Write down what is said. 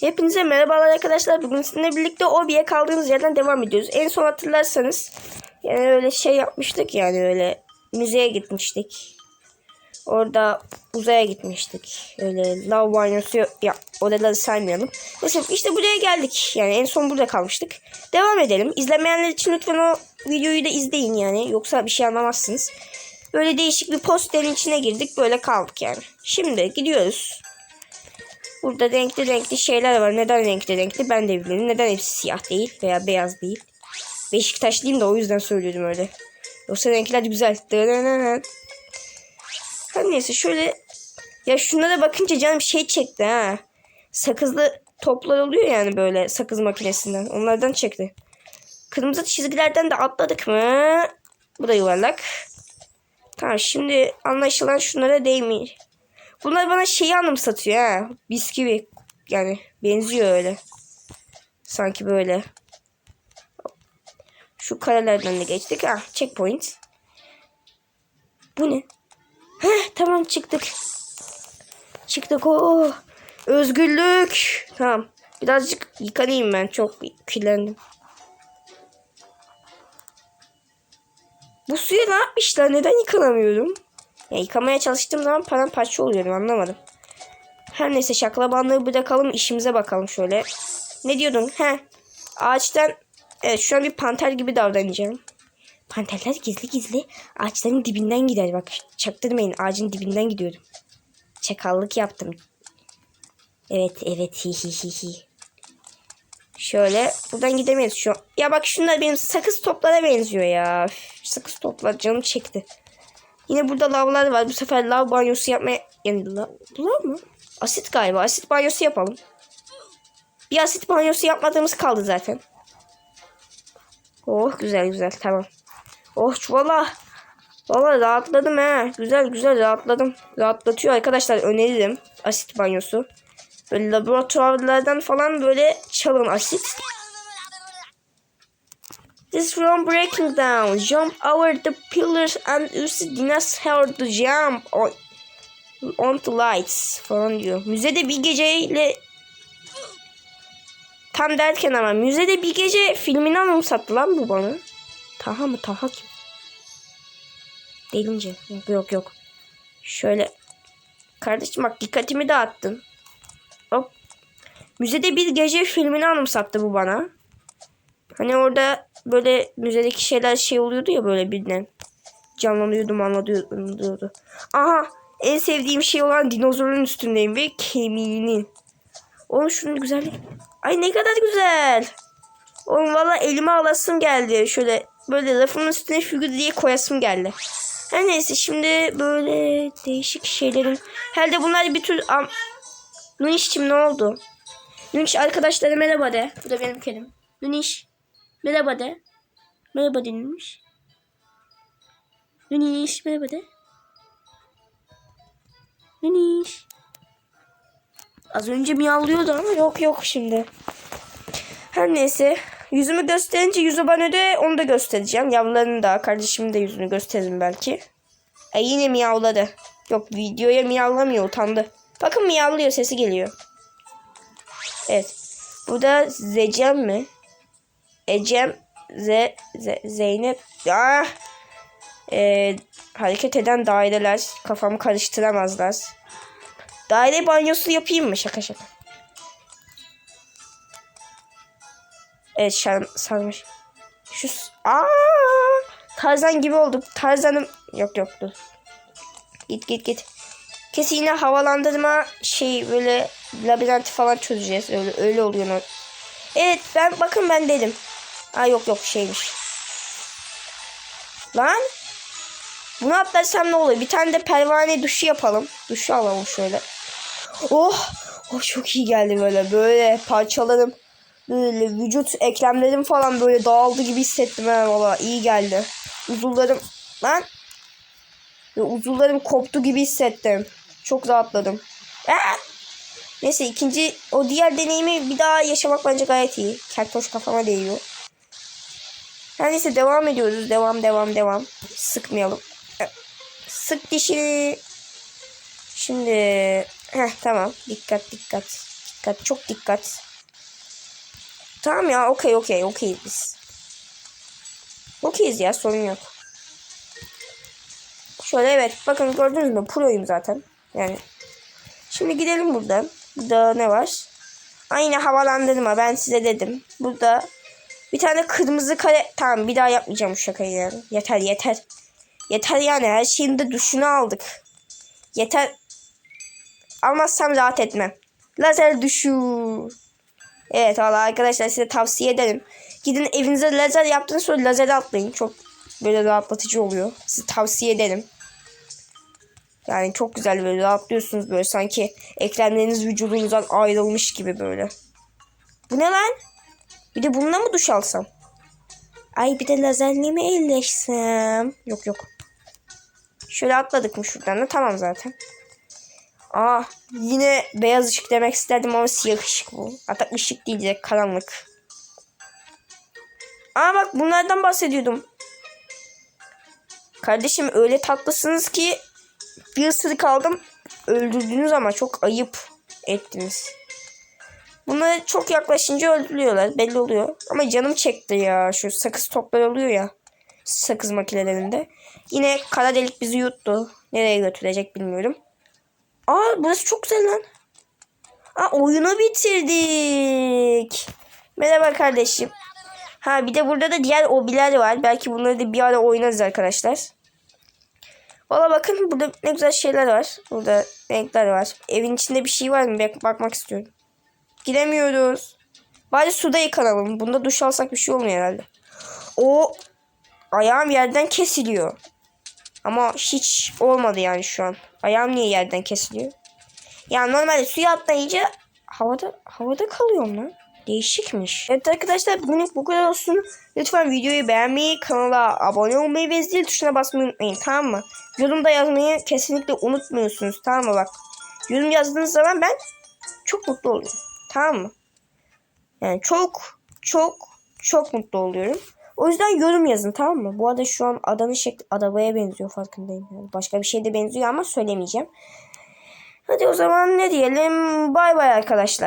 Hepinize merhabalar arkadaşlar. Bugün sizinle birlikte Obi'ye kaldığımız yerden devam ediyoruz. En son hatırlarsanız yani öyle şey yapmıştık yani öyle müzeye gitmiştik. Orada uzaya gitmiştik. Öyle lav banyosu ya oraları saymayalım. Neyse işte buraya geldik. Yani en son burada kalmıştık. Devam edelim. İzlemeyenler için lütfen o videoyu da izleyin yani. Yoksa bir şey anlamazsınız. Böyle değişik bir posterin içine girdik. Böyle kaldık yani. Şimdi gidiyoruz. Burada renkli renkli şeyler var. Neden renkli renkli ben de bilmiyorum. Neden hepsi siyah değil veya beyaz değil. Beşiktaşlıyım da o yüzden söylüyorum öyle. Yoksa renkler güzel. Her neyse şöyle ya şunlara bakınca canım şey çekti ha. Sakızlı toplar oluyor yani böyle sakız makinesinden. Onlardan çekti. Kırmızı çizgilerden de atladık mı? Bu da yuvarlak. Tamam şimdi anlaşılan şunlara değmiyor. Bunlar bana şeyi anımsatıyor ha. Bisküvi. Yani benziyor öyle. Sanki böyle. Şu karelerden de geçtik. Ha checkpoint. Bu ne? Heh tamam çıktık. Çıktık o. Özgürlük. Tamam. Birazcık yıkanayım ben. Çok kirlendim. Bu suya ne yapmışlar? Neden yıkanamıyorum? Ya yıkamaya çalıştığım zaman paramparça oluyorum anlamadım. Her neyse şaklabanlığı bırakalım işimize bakalım şöyle. Ne diyordun? He. Ağaçtan evet şu an bir panter gibi davranacağım. Panterler gizli gizli ağaçların dibinden gider. Bak çaktırmayın ağacın dibinden gidiyorum. Çakallık yaptım. Evet evet hi hi hi hi. Şöyle buradan gidemeyiz şu an. Ya bak şunlar benim sakız toplara benziyor ya. Üf, sakız toplar canım çekti. Yine burada lavlar var. Bu sefer lav banyosu yapmaya... Yani lav, lav mı? Asit galiba. Asit banyosu yapalım. Bir asit banyosu yapmadığımız kaldı zaten. Oh güzel güzel tamam. Oh valla. Valla rahatladım he. Güzel güzel rahatladım. Rahatlatıyor arkadaşlar öneririm. Asit banyosu. Böyle laboratuvarlardan falan böyle çalın asit. This from breaking down. Jump over the pillars and use Dina's hair to jump on, on the lights falan diyor. Müzede bir geceyle tam derken ama müzede bir gece filmini anımsattı lan bu bana. Taha mı? Taha kim? Delince. Yok yok yok. Şöyle. Kardeşim bak dikkatimi dağıttın. Hop. Müzede bir gece filmini anımsattı bu bana. Hani orada böyle müzedeki şeyler şey oluyordu ya böyle birden. Canlanıyordu anlatıyordu. Aha en sevdiğim şey olan dinozorun üstündeyim ve kemiğinin. Oğlum şunun güzelliği. Ay ne kadar güzel. Oğlum valla elime alasım geldi. Şöyle böyle lafımın üstüne figür diye koyasım geldi. Her neyse şimdi böyle değişik şeylerin. Herhalde bunlar bir tür... Am... Nuniş'cim ne oldu? Nuniş arkadaşlara merhaba de. Bu da benim kedim. Nuniş. Merhaba de. Merhaba denilmiş. Nuniş merhaba de. Nuniş. Az önce miyavlıyordu ama yok yok şimdi. Her neyse. Yüzümü gösterince yüzü bana de onu da göstereceğim. Yavrularını da kardeşimin de yüzünü gösteririm belki. E yine miyavladı. Yok videoya miyavlamıyor utandı. Bakın miyavlıyor sesi geliyor. Evet. Bu da Zecem mi? Ecem Ze, Ze Zeynep ah! Ee, hareket eden daireler kafamı karıştıramazlar. Daire banyosu yapayım mı? Şaka şaka. Evet şar sarmış. Şu aa Tarzan gibi olduk. Tarzanım yok yok dur. Git git git. Kesin yine havalandırma şey böyle labirenti falan çözeceğiz. Öyle öyle oluyor. Evet ben bakın ben dedim. Aa yok yok şeymiş. Lan. Bunu atlarsam ne oluyor? Bir tane de pervane duşu yapalım. Duşu alalım şöyle. Oh. Oh çok iyi geldi böyle. Böyle parçaladım. Böyle vücut eklemlerim falan böyle dağıldı gibi hissettim ha valla. iyi geldi. Uzuvlarım lan. Böyle uzuvlarım koptu gibi hissettim. Çok rahatladım. Aa! Neyse ikinci o diğer deneyimi bir daha yaşamak bence gayet iyi. Keltoş kafama değiyor. Her neyse devam ediyoruz. Devam devam devam. Sıkmayalım. Sık dişini. Şimdi heh, tamam. Dikkat dikkat. Dikkat çok dikkat. Tamam ya okey okey okeyiz biz. Okeyiz ya sorun yok. Şöyle evet bakın gördünüz mü proyum zaten. Yani şimdi gidelim buradan. Burada ne var? Aynı havalandırma ben size dedim. Burada bir tane kırmızı kare. Tamam bir daha yapmayacağım bu şakayı yani. Yeter yeter. Yeter yani her şeyin de duşunu aldık. Yeter. Almazsam rahat etmem. Lazer düşü. Evet valla arkadaşlar size tavsiye ederim. Gidin evinize lazer yaptığınız sonra lazere atlayın. Çok böyle rahatlatıcı oluyor. Size tavsiye ederim. Yani çok güzel böyle rahatlıyorsunuz böyle sanki eklemleriniz vücudunuzdan ayrılmış gibi böyle. Bu ne lan? Bir de bununla mı duş alsam? Ay bir de lazerle mi elleşsem? Yok yok. Şöyle atladık mı şuradan da tamam zaten. Aa yine beyaz ışık demek isterdim ama siyah ışık bu. Hatta ışık değil direkt karanlık. Aa bak bunlardan bahsediyordum. Kardeşim öyle tatlısınız ki bir ısırık aldım. Öldürdünüz ama çok ayıp ettiniz. Bunları çok yaklaşınca öldürüyorlar. Belli oluyor. Ama canım çekti ya. Şu sakız toplar oluyor ya. Sakız makinelerinde. Yine kara delik bizi yuttu. Nereye götürecek bilmiyorum. Aa burası çok güzel lan. Aa oyunu bitirdik. Merhaba kardeşim. Ha bir de burada da diğer obiler var. Belki bunları da bir ara oynarız arkadaşlar. Valla bakın burada ne güzel şeyler var. Burada renkler var. Evin içinde bir şey var mı? Bak bakmak istiyorum. Giremiyoruz. Bari suda yıkanalım. Bunda duş alsak bir şey olmuyor herhalde. O ayağım yerden kesiliyor. Ama hiç olmadı yani şu an. Ayağım niye yerden kesiliyor? Yani normalde suya atlayınca havada havada kalıyorum lan. Değişikmiş. Evet arkadaşlar bugünlük bu kadar olsun. Lütfen videoyu beğenmeyi, kanala abone olmayı ve zil tuşuna basmayı unutmayın tamam mı? Yorumda yazmayı kesinlikle unutmuyorsunuz tamam mı bak. Yorum yazdığınız zaman ben çok mutlu oluyorum. Tamam mı? Yani çok çok çok mutlu oluyorum. O yüzden yorum yazın tamam mı? Bu arada şu an adanın şekli arabaya benziyor farkındayım. Yani başka bir şey de benziyor ama söylemeyeceğim. Hadi o zaman ne diyelim? Bay bay arkadaşlar.